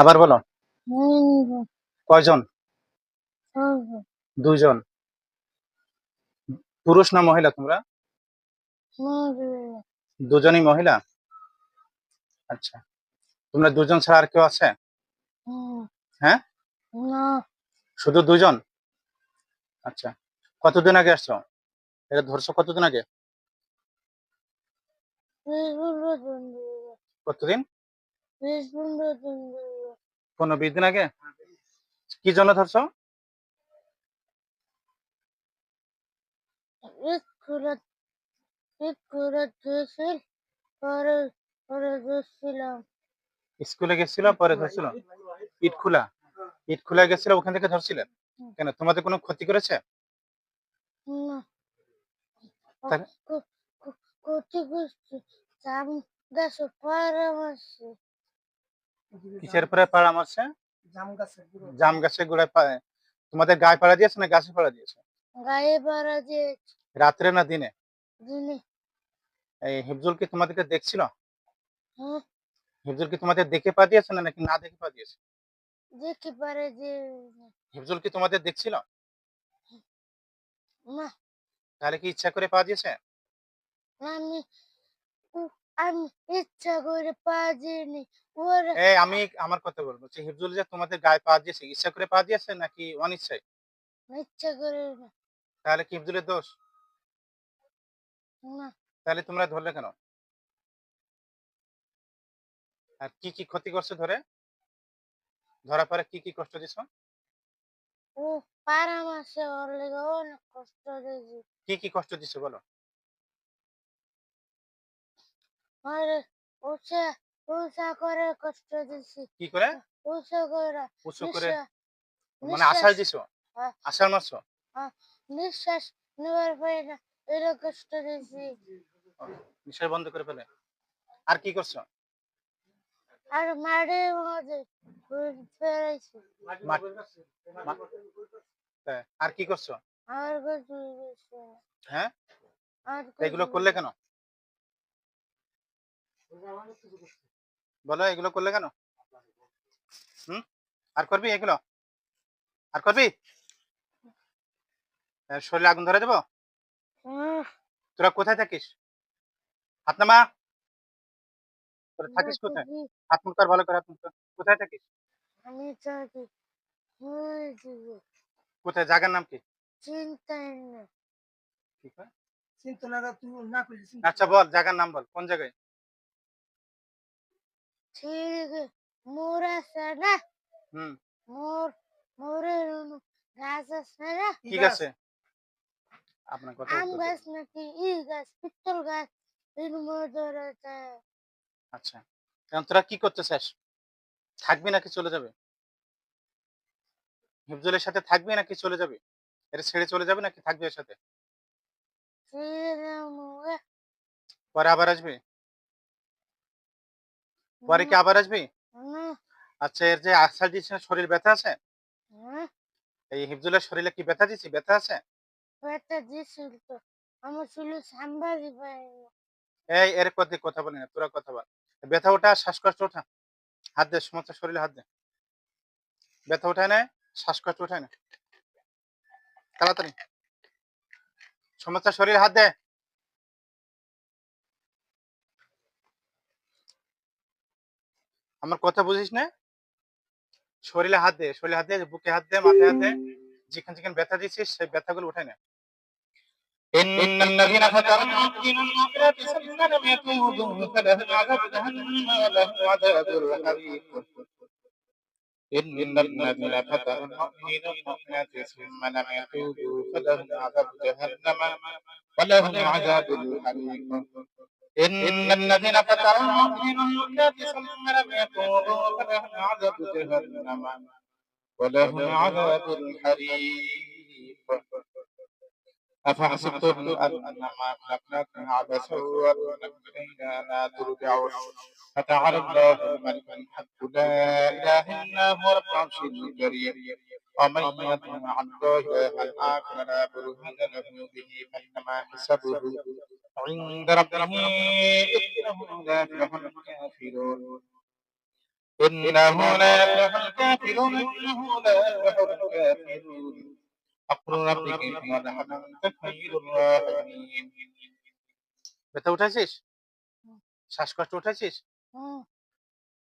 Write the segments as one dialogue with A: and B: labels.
A: আবার বলো কয়জন দুজন পুরুষ না মহিলা তোমরা দুজনই মহিলা আচ্ছা তোমরা দুজন ছাড়া আর কেউ আছে হ্যাঁ শুধু দুজন আচ্ছা কতদিন আগে আসছো এটা ধরছো কতদিন আগে কতদিন পনেরো বিশ দিন আগে কি জন্য ধরছো স্কুলে গেছিল পরে ধরছিল ইট খোলা ইট খোলা ওখান থেকে ধরছিল কেন তোমাদের কোনো ক্ষতি করেছে
B: ক্ষতি করছে
A: কিসের পরে পাড়া মারছে জাম গাছে জাম গাছে তোমাদের গায়ে পাড়া দিয়েছে না গাছে পাড়া দিয়েছে
B: গায়ে পাড়া দিয়েছে
A: রাত্রে না দিনে দিনে এই হিফজুল কি তোমাদেরকে দেখছিল হিফজুল হ্যাঁ। কি তোমাদের দেখে পা দিয়েছে না নাকি না দেখে পা দিয়েছে
B: দেখে পারে যে
A: হিফজুল কি তোমাদের দেখছিল না তাহলে কি ইচ্ছা করে পা দিয়েছে আমি
B: আমি ইচ্ছা করে পা দিইনি
A: ওরা এই আমি আমার কথা বলবো যে হিফজুল যে তোমাদের গায়ে পা দিয়েছে ইচ্ছা করে পা দিয়েছে নাকি অনিচ্ছায় ইচ্ছা করে না তাহলে কি হিফজুলের দোষ না তাহলে তোমরা ধরলে কেন আর কি কি ক্ষতি করছো ধরে ধরার পরে কি কি কষ্ট দিছো ও পারা মাসে অনেক কষ্ট দিয়েছি কি কি কষ্ট দিছো বলো
B: আর করে কষ্ট দিছি কি করে উৎসা করে
A: উৎসা করে মানে আশা দিছো আশা মারছো
B: নিঃশ্বাস নেবার পরে না এটা কষ্ট দিছি
A: বন্ধ করে ফেলে আর কি করছো
B: আর মারে মধ্যে
A: ফেরাইছি আর কি করছো আর কিছু হ্যাঁ এগুলো করলে কেন বলো এগুলো করলে কেন হুম আর করবি এগুলো আর করবি শরীরে আগুন ধরে দেব তোরা কোথায় থাকিস হাত মা তোরা থাকিস কোথায় হাত মুখ ভালো করে হাত মুখ কোথায় থাকিস আমি থাকি কোথায় জায়গার নাম কি
B: চিন্তায়
A: না না আচ্ছা বল জায়গার নাম বল কোন জায়গায়
B: చిలుగు మూరసన হুম মোর মোরের
A: গাছ আপনার
B: কথা আম গাছ নাকি ই গাছ পিত্তল গাছ এর মধ্যে
A: আচ্ছা এখন তোরা কি করতে চাস থাকবি নাকি চলে যাবে হিফজলের সাথে থাকবি নাকি চলে যাবে এটা ছেড়ে চলে যাবে নাকি থাকবি এর সাথে পরে আবার আসবে পরে কি আবার আসবি আচ্ছা এর যে আশ্বাস দিস না শরীর ব্যথা আছে এই হিফজুলের শরীরে কি ব্যথা দিছি ব্যথা আছে
B: ব্যথা দিছিল তো আমার শরীর সাম্বাদি
A: এই এর কথা কথা বলি না তোরা কথা বল ব্যথা ওঠা শ্বাসকষ্ট ওঠা হাত দে সমস্ত শরীরে হাত দে ব্যথা ওঠায় না শ্বাসকষ্ট ওঠায় না তাড়াতাড়ি সমস্ত শরীরে হাত দে আমার কথা বুঝিস না শরীরে হাত দে শরীরে হাত দে বুকে হাত দে মাথায় হাত দে যেখান যেখানে ব্যথা দিচ্ছিস সেই ব্যথাগুলো উঠায় না إن الذين فتروا الدين المغرب سنن يقودهم فلهم عذاب جهنم ولهم عذاب الحريق إن الذين فتروا المؤمنين والمؤمنات ثم لم يقودوا فلهم عذاب جهنم ولهم عذاب الحريق إن الذين كفروا من الكافر ثم لم يتوبوا فلهم عذاب جهنم ولهم عذاب الحريق أفحسبتم أنما أملكناكم عبثا وأنكم إلينا لا ترجعون فتعالى الله من الحق لا إله إلا هو رب العرش الكريم ومن يطمع عن الله الآخر لا برهان له به فإنما حسبه إنه لا يفلح الكافرون إنه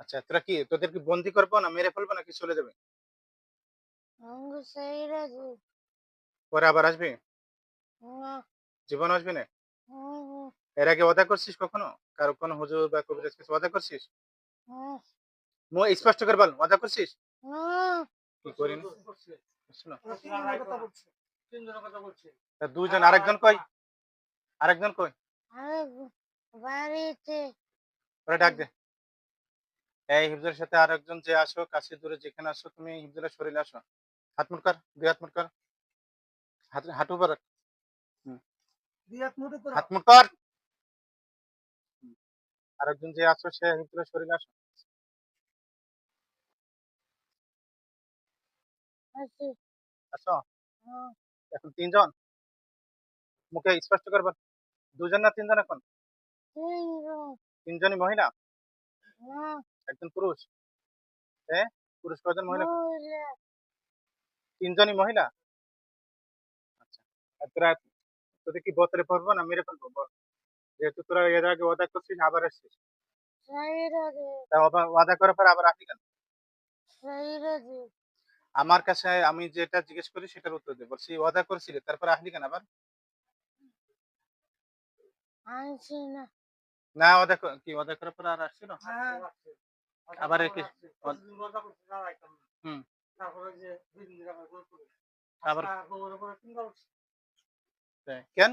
A: আচ্ছা তোরা কি তোদের কি বন্দি করবো না মেরে ফেলবো নাকি চলে যাবে পরে আবার আসবি জীবন আসবি না এর আগে ওয়াদা করছিস কখনো কারো কোনো হুজুর বা কবিরাজ কাছে ওয়াদা করছিস হ্যাঁ। মো স্পষ্ট করে বল ওয়াদা করছিস হ্যাঁ। কি করি দুজন আরেকজন কই আরেকজন কই
B: বাড়িতে
A: ওরা ডাক দে এই হিফজের সাথে আরেকজন যে আসো কাছে দূরে যেখানে আসো তুমি হিফজের শরীরে আসো হাত মুট কর দুই হাত মুট কর হাত হাঁটু পর হাত মুট কর আরেকজন যে আছো সে হিমকুলের শরীর আসো হ্যাঁ। এখন তিনজন মুখে স্পষ্ট করবেন দুজন না তিনজন এখন তিনজনই মহিলা হ্যাঁ। একজন পুরুষ হ্যাঁ পুরুষ কজন মহিলা তিনজনই মহিলা আচ্ছা তোদের কি বোতলে পড়বো না মেরে ফেলবো বল যেহেতু তোরা এর আগে ওয়াদা করছিস আবার আসছিস হ্যাঁ, তা ওয়াদা করার পর আবার আসি কেন হ্যাঁ, আমার কাছে আমি যেটা জিজ্ঞেস করি সেটার উত্তর দে বলছি ওয়াদা করছিলি তারপর আসলি কেন আবার না ওয়াদা কি ওয়াদা করার পর আর আসছিল হ্যাঁ। আবার কি আবার কেন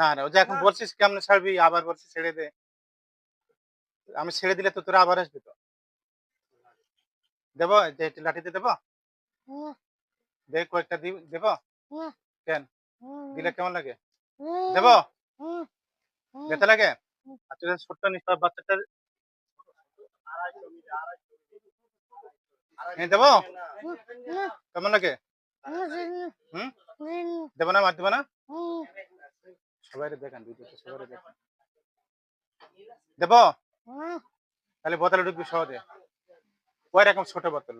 A: না না ও এখন কেমন ছাড়বি আবার ছেড়ে দে আমি ছেড়ে দিলে তো তোরা আবার আসবি তো দেব যে লাঠিতে দেব দেখ কয়েকটা দেব কেন দিলে কেমন লাগে দেব ব্যথা লাগে আচ্ছা, ছোট্ট নিষ্পাপ বাচ্চাটার দেব কেমন লাগে দেব না মার দেব না সবাই সবাই দেখান হ্যাঁ। তাহলে বোতলে ছোট বোতল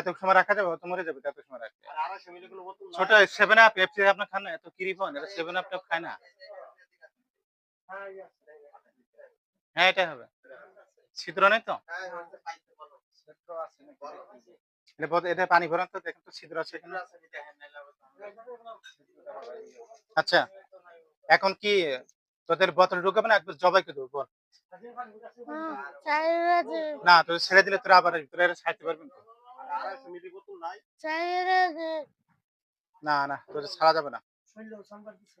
A: এত সময় রাখা যাবে মরে যাবে সময় রাখবে ছোট সেভেন আপ আপনার খান না এত কিরিপন খায় না হ্যাঁ হবে ছিদ্র নেই তো হ্যাঁ, হ্যাঁ, পানি ভরান তো দেখেন তো ছিদ্র আছে আচ্ছা এখন কি তোদের বোতল ঢুকাবে না একবার জবাই করে দেবো না ছেড়ে দিলে তোরা আবার তোরা ছাড়তে পারবি না না না তোর ছাড়া যাবে না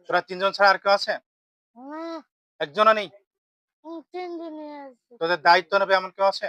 A: তোরা তিনজন ছাড়া আর কেউ আছে একজনও নেই তোদের দায়িত্ব নেবে এমন কেউ আছে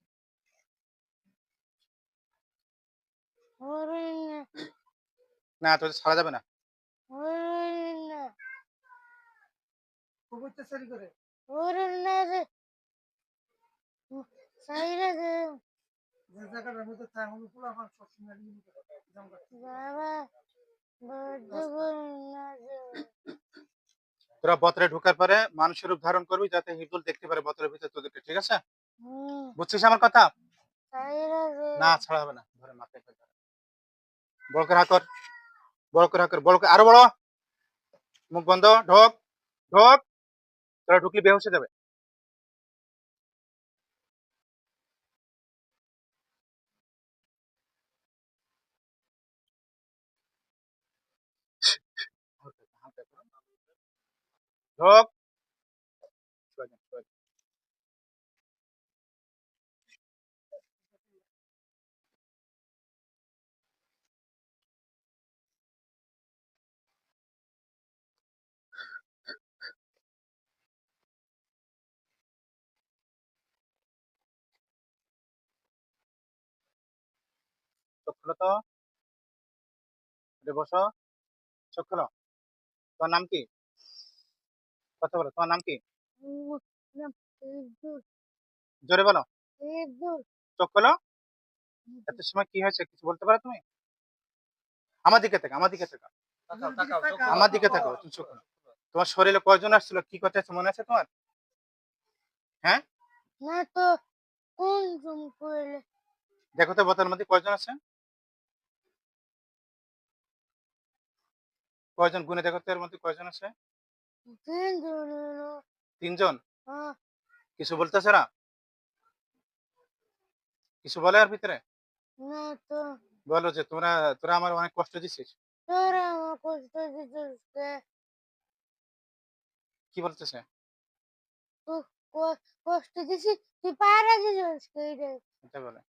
A: না তোদের ছাড়া যাবে না তোরা বতরে ঢুকার পরে মানুষের রূপ ধারণ করবি যাতে হিরদুল দেখতে পারে বতরের ভিতরে তোদেরকে ঠিক আছে বুঝছিস আমার কথা না ছাড়া হবে না ধরে মাথায় বড় করে হাকর বড় করে হাকর বড় আরো বড় মুখ বন্ধ ঢোক ঢোক তোরা ঢুকলি বেহসে যাবে ঢোক চোখ খোলো তো তোমার নাম কি কথা বলো তোমার নাম কি জোরে বলো চোখ এত সময় কি হয়েছে কিছু বলতে পারো তুমি আমার দিকে থেকে আমার দিকে থেকে আমার দিকে থাকো তুমি চোখ তোমার শরীরে কয়জন আসছিল কি কথা মনে আছে তোমার হ্যাঁ দেখো তো বোতলের মধ্যে কয়জন আছে কয়জন গুণে দেখো এর মধ্যে কয়জন আছে তিনজন হ্যাঁ। কিছু বলতেছে না কিছু বলে আর ভিতরে বলো যে তোমরা তোরা আমার অনেক কষ্ট দিছিস কি বলতেছে
B: কষ্ট দিছিস তুই পারা দিছিস বলে